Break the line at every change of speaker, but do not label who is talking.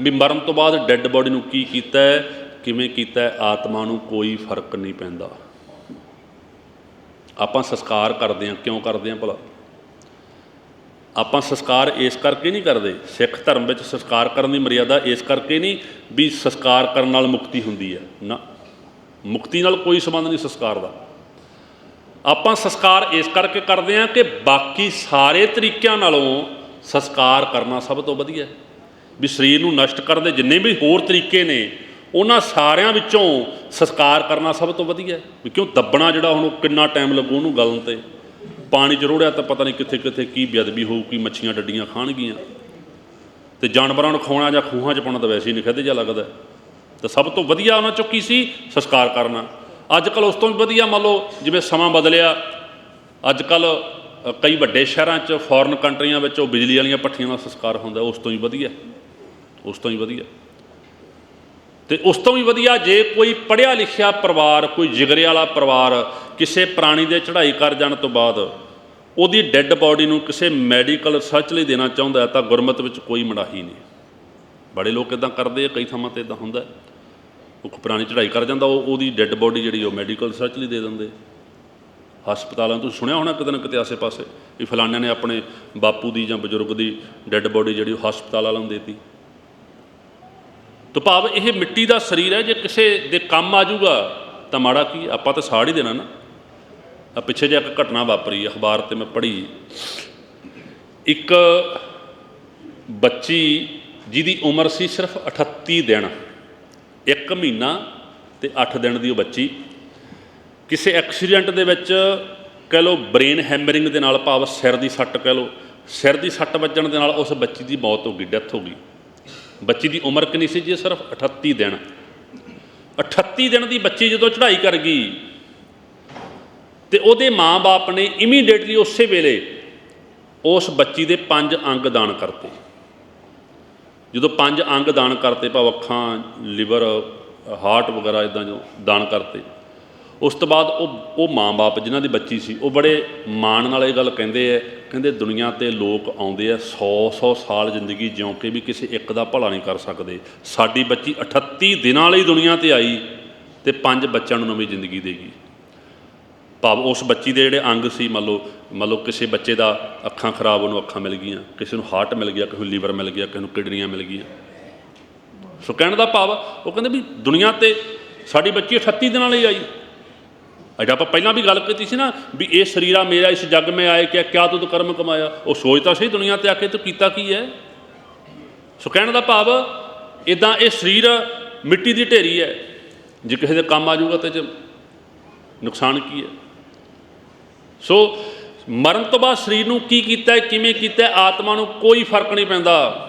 ਵੀ ਮਰਨ ਤੋਂ ਬਾਅਦ ਡੈੱਡ ਬੋਡੀ ਨੂੰ ਕੀ ਕੀਤਾ ਹੈ, ਕਿਵੇਂ ਕੀਤਾ ਹੈ, ਆਤਮਾ ਨੂੰ ਕੋਈ ਫ਼ਰਕ ਨਹੀਂ ਪੈਂਦਾ। ਆਪਾਂ ਸੰਸਕਾਰ ਕਰਦੇ ਹਾਂ, ਕਿਉਂ ਕਰਦੇ ਹਾਂ ਭਲਾ? ਆਪਾਂ ਸੰਸਕਾਰ ਇਸ ਕਰਕੇ ਨਹੀਂ ਕਰਦੇ, ਸਿੱਖ ਧਰਮ ਵਿੱਚ ਸੰਸਕਾਰ ਕਰਨ ਦੀ ਮਰਿਆਦਾ ਇਸ ਕਰਕੇ ਨਹੀਂ ਵੀ ਸੰਸਕਾਰ ਕਰਨ ਨਾਲ ਮੁਕਤੀ ਹੁੰਦੀ ਹੈ। ਨਾ, ਮੁਕਤੀ ਨਾਲ ਕੋਈ ਸੰਬੰਧ ਨਹੀਂ ਸੰਸਕਾਰ ਦਾ। ਆਪਾਂ ਸੰਸਕਾਰ ਇਸ ਕਰਕੇ ਕਰਦੇ ਹਾਂ ਕਿ ਬਾਕੀ ਸਾਰੇ ਤਰੀਕਿਆਂ ਨਾਲੋਂ ਸੰਸਕਾਰ ਕਰਨਾ ਸਭ ਤੋਂ ਵਧੀਆ ਹੈ। ਵੀ ਸਰੀਰ ਨੂੰ ਨਸ਼ਟ ਕਰਨ ਦੇ ਜਿੰਨੇ ਵੀ ਹੋਰ ਤਰੀਕੇ ਨੇ, ਉਹਨਾਂ ਸਾਰਿਆਂ ਵਿੱਚੋਂ ਸੰਸਕਾਰ ਕਰਨਾ ਸਭ ਤੋਂ ਵਧੀਆ। ਵੀ ਕਿਉਂ ਦੱਬਣਾ ਜਿਹੜਾ ਹੁਣ ਉਹ ਕਿੰਨਾ ਟਾਈਮ ਲੱਗੂ ਉਹਨੂੰ ਗਲਣ ਤੇ? ਪਾਣੀ 'ਚ ਰੋੜਿਆ ਤਾਂ ਪਤਾ ਨਹੀਂ ਕਿੱਥੇ ਕਿੱਥੇ ਕੀ ਬੇਅਦਬੀ ਹੋਊ, ਕੀ ਮੱਛੀਆਂ ਡੱਡੀਆਂ ਖਾਣਗੀਆਂ। ਤੇ ਜਾਨਵਰਾਂ ਨੂੰ ਖਾਉਣਾ ਜਾਂ ਖੂਹਾਂ 'ਚ ਪਾਉਣਾ ਤਾਂ ਵੈਸੇ ਹੀ ਨਿਖੇਧ ਜਿਹਾ ਲੱਗਦਾ। ਤਾਂ ਸਭ ਤੋਂ ਵਧੀਆ ਉਹਨਾਂ ਚੋਂ ਕੀ ਸੀ? ਸੰਸਕਾਰ ਕਰਨਾ। ਅੱਜ ਕੱਲ ਉਸ ਤੋਂ ਵੀ ਵਧੀਆ ਮੰਨ ਲਓ, ਜਿਵੇਂ ਸਮਾਂ ਬਦਲਿਆ ਅੱਜ ਕੱਲ ਕਈ ਵੱਡੇ ਸ਼ਹਿਰਾਂ 'ਚ ਫੋਰਨ ਕੰਟਰੀਆਂ ਵਿੱਚ ਉਹ ਬਿਜਲੀ ਵਾਲੀਆਂ ਪੱਠੀਆਂ ਦਾ ਸੰਸਕਾਰ ਹੁੰਦਾ, ਉਸ ਤੋਂ ਹੀ ਵਧੀਆ। ਉਸ ਤੋਂ ਹੀ ਵਧੀਆ। ਤੇ ਉਸ ਤੋਂ ਵੀ ਵਧੀਆ ਜੇ ਕੋਈ ਪੜ੍ਹਿਆ ਲਿਖਿਆ ਪਰਿਵਾਰ, ਕੋਈ ਜਿਗਰੇ ਵਾਲਾ ਪਰਿਵਾਰ ਕਿਸੇ ਪ੍ਰਾਣੀ ਦੇ ਚੜ੍ਹਾਈ ਕਰ ਜਾਣ ਤੋਂ ਬਾਅਦ ਉਹਦੀ ਡੈੱਡ ਬਾਡੀ ਨੂੰ ਕਿਸੇ ਮੈਡੀਕਲ ਰਿਸਰਚ ਲਈ ਦੇਣਾ ਚਾਹੁੰਦਾ ਤਾਂ ਗੁਰਮਤ ਵਿੱਚ ਕੋਈ ਮਨਾਹੀ ਨਹੀਂ। ਬੜੇ ਲੋਕ ਇਦਾਂ ਕਰਦੇ ਆ, ਕਈ ਥਾਵਾਂ ਤੇ ਇਦਾਂ ਹੁੰਦਾ ਉਹ ਕੋਈ ਪੁਰਾਣੀ ਚੜ੍ਹਾਈ ਕਰ ਜਾਂਦਾ, ਉਹ ਉਹਦੀ ਡੈੱਡ ਬਾਡੀ ਜਿਹੜੀ ਉਹ ਮੈਡੀਕਲ ਰਿਸਰਚ ਲਈ ਦੇ ਦਿੰਦੇ। ਹਸਪਤਾਲਾਂ ਤੋਂ ਸੁਣਿਆ ਹੋਣਾ ਕਿਤੇ ਨਾ ਕਿਤੇ ਆਸੇ-ਪਾਸੇ ਵੀ ਫਲਾਣਿਆਂ ਨੇ ਆਪਣੇ ਬਾਪੂ ਦੀ ਜਾਂ ਬਜ਼ੁਰਗ ਦੀ ਡੈੱਡ ਬਾਡੀ ਜਿਹੜੀ ਉਹ ਹਸਪਤਾਲ ਵਾਲਿਆਂ ਨੂੰ ਦੇਤੀ। ਤਾਂ ਭਾਵ ਇਹ ਮਿੱਟੀ ਦਾ ਸਰੀਰ ਹੈ, ਜੇ ਕਿਸੇ ਦੇ ਕੰਮ ਆ ਜਾਊਗਾ, ਤਾਂ ਮਾੜਾ ਕੀ, ਆਪਾਂ ਤਾਂ ਸਾੜ ਹੀ ਦੇਣਾ ਨਾ। ਆ ਪਿੱਛੇ ਜਿਹਾ ਇੱਕ ਘਟਨਾ ਵਾਪਰੀ, ਅਖਬਾਰ ਤੇ ਮੈਂ ਪੜ੍ਹੀ। ਇੱਕ ਬੱਚੀ ਜਿਹਦੀ ਉਮਰ ਸੀ ਸਿਰਫ 38 ਦਿਨ, ਇੱਕ ਮਹੀਨਾ ਤੇ 8 ਦਿਨ ਦੀ ਉਹ ਬੱਚੀ, ਕਿਸੇ ਐਕਸੀਡੈਂਟ ਦੇ ਵਿੱਚ ਕਹਿ ਲਓ ਬ੍ਰੇਨ ਹੈਮਰਿੰਗ ਦੇ ਨਾਲ ਭਾਵ ਸਿਰ ਦੀ ਸੱਟ ਕਹਿ ਲਓ, ਸਿਰ ਦੀ ਸੱਟ ਵੱਜਣ ਦੇ ਨਾਲ ਉਸ ਬੱਚੀ ਦੀ ਮੌਤ ਹੋ ਗਈ, ਡੈਥ ਹੋ ਗਈ। ਬੱਚੀ ਦੀ ਉਮਰ ਕਿੰਨੀ ਸੀ ਜੀ? ਸਿਰਫ 38 ਦਿਨ। 38 ਦਿਨ ਦੀ ਬੱਚੀ ਜਦੋਂ ਚੜ੍ਹਾਈ ਕਰ ਗਈ ਤੇ ਉਹਦੇ ਮਾਂ-ਬਾਪ ਨੇ ਇਮੀਡੀਏਟਲੀ ਉਸੇ ਵੇਲੇ ਉਸ ਬੱਚੀ ਦੇ ਪੰਜ ਅੰਗ ਦਾਨ ਕਰਤੇ। ਜਦੋਂ ਪੰਜ ਅੰਗ ਦਾਨ ਕਰਤੇ, ਭਾਵ ਅੱਖਾਂ, ਲਿਵਰ, ਹਾਰਟ ਵਗੈਰਾ ਇਦਾਂ ਜੋ ਦਾਨ ਕਰਤੇ। ਉਸ ਤੋਂ ਬਾਅਦ ਉਹ ਉਹ ਮਾਂ-ਬਾਪ ਜਿਨ੍ਹਾਂ ਦੀ ਬੱਚੀ ਸੀ, ਉਹ ਬੜੇ ਮਾਣ ਨਾਲ ਇਹ ਗੱਲ ਕਹਿੰਦੇ ਐ ਕਹਿੰਦੇ ਦੁਨੀਆ ਤੇ ਲੋਕ ਆਉਂਦੇ ਆ 100-100 ਸਾਲ ਜ਼ਿੰਦਗੀ ਜਿਉਂ ਕੇ ਵੀ ਕਿਸੇ ਇੱਕ ਦਾ ਭਲਾ ਨਹੀਂ ਕਰ ਸਕਦੇ। ਸਾਡੀ ਬੱਚੀ 38 ਦਿਨਾਂ ਲਈ ਦੁਨੀਆ ਤੇ ਆਈ ਤੇ ਪੰਜ ਬੱਚਿਆਂ ਨੂੰ ਨਵੀਂ ਜ਼ਿੰਦਗੀ ਦੇਗੀ ਭਾਵ ਉਸ ਬੱਚੀ ਦੇ ਜਿਹੜੇ ਅੰਗ ਸੀ, ਮੰਨ ਲਓ ਮੰਨ ਲਓ ਕਿਸੇ ਬੱਚੇ ਦਾ ਅੱਖਾਂ ਖਰਾਬ, ਉਹਨੂੰ ਅੱਖਾਂ ਮਿਲ ਗਈਆਂ, ਕਿਸੇ ਨੂੰ ਹਾਰਟ ਮਿਲ ਗਿਆ, ਕਿਸੇ ਨੂੰ ਲੀਵਰ ਮਿਲ ਗਿਆ, ਕਿਸੇ ਨੂੰ ਕਿਡਨੀਆਂ ਮਿਲ ਗਈਆਂ। ਸੋ ਕਹਿਣ ਦਾ ਭਾਵ ਉਹ ਕਹਿੰਦੇ ਵੀ ਦੁਨੀਆ ਤੇ ਸਾਡੀ ਬੱਚੀ 38 ਦਿਨਾਂ ਲਈ ਆਈ। ਅਜਾ ਆਪਾਂ ਪਹਿਲਾਂ ਵੀ ਗੱਲ ਕੀਤੀ ਸੀ ਨਾ ਵੀ ਇਹ ਸਰੀਰਾ ਮੇਰਾ, ਇਸ ਜੱਗ ਮੈਂ ਆਏ ਕਿਆ ਕਿਆ ਤੂੰ ਕਰਮ ਕਮਾਇਆ? ਉਹ ਸੋਚਦਾ ਸੀ ਦੁਨੀਆ ਤੇ ਆ ਕੇ ਤੂੰ ਕੀਤਾ ਕੀ ਹੈ? ਸੋ ਕਹਿਣ ਦਾ ਭਾਵ ਇਦਾਂ ਇਹ ਸਰੀਰ ਮਿੱਟੀ ਦੀ ਢੇਰੀ ਹੈ। ਜੇ ਕਿਸੇ ਦੇ ਕੰਮ ਆ ਜਾਊਗਾ ਤੇ ਚ ਨੁਕਸਾਨ ਕੀ ਹੈ? ਸੋ ਮਰਨ ਤੋਂ ਬਾਅਦ ਸਰੀਰ ਨੂੰ ਕੀ ਕੀਤਾ ਕਿਵੇਂ ਕੀਤਾ ਆਤਮਾ ਨੂੰ ਕੋਈ ਫ਼ਰਕ ਨਹੀਂ ਪੈਂਦਾ।